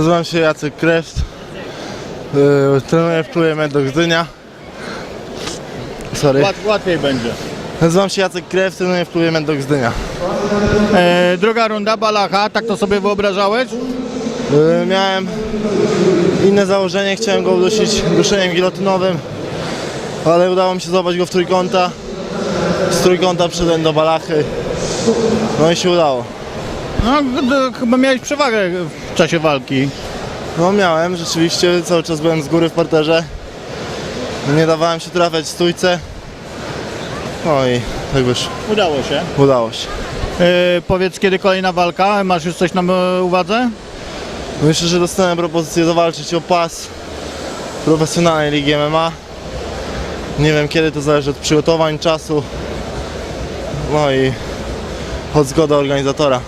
Nazywam się Jacek Krest. Yy, trenuję w klubie Medok Gdynia. Sorry. Łat, łatwiej będzie. Nazywam się Jacek Krew, trenuję w klubie Medok Gdynia. E, druga runda Balacha, tak to sobie wyobrażałeś? Yy, miałem inne założenie, chciałem go udusić duszeniem gilotynowym, ale udało mi się złapać go w trójkąta. Z trójkąta przyszedłem do balachy. No i się udało. No, chyba miałeś przewagę w czasie walki. No miałem, rzeczywiście, cały czas byłem z góry w parterze. Nie dawałem się trafiać w stójce. No i tak wyszło. Udało się. Udało się. E, powiedz, kiedy kolejna walka? Masz już coś na uwadze? Myślę, że dostałem propozycję zawalczyć o pas profesjonalnej ligi MMA. Nie wiem kiedy, to zależy od przygotowań, czasu. No i od zgody organizatora.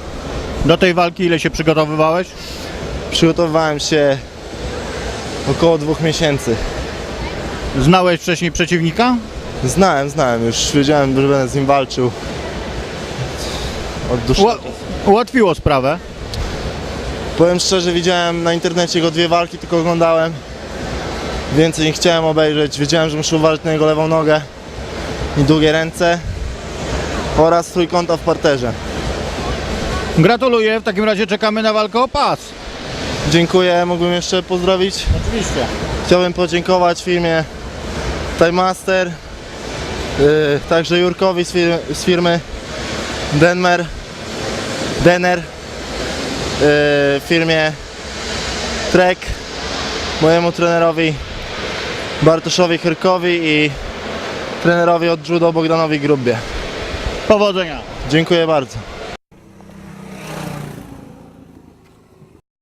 Do tej walki ile się przygotowywałeś? Przygotowywałem się około dwóch miesięcy. Znałeś wcześniej przeciwnika? Znałem, znałem już, wiedziałem, że będę z nim walczył. Od dłuższego Ła- ułatwiło sprawę. Powiem szczerze, widziałem na internecie go dwie walki, tylko oglądałem. Więcej nie chciałem obejrzeć. Wiedziałem, że muszę uważać na jego lewą nogę i długie ręce oraz trójkąta w parterze. Gratuluję, w takim razie czekamy na walkę o pas. Dziękuję, mógłbym jeszcze pozdrowić. Oczywiście. Chciałbym podziękować firmie Time Master, yy, także Jurkowi z firmy, z firmy Denmer, Denner, yy, firmie Trek, mojemu trenerowi Bartoszowi Chyrkowi i trenerowi od judo Bogdanowi Grubie. Powodzenia. Dziękuję bardzo.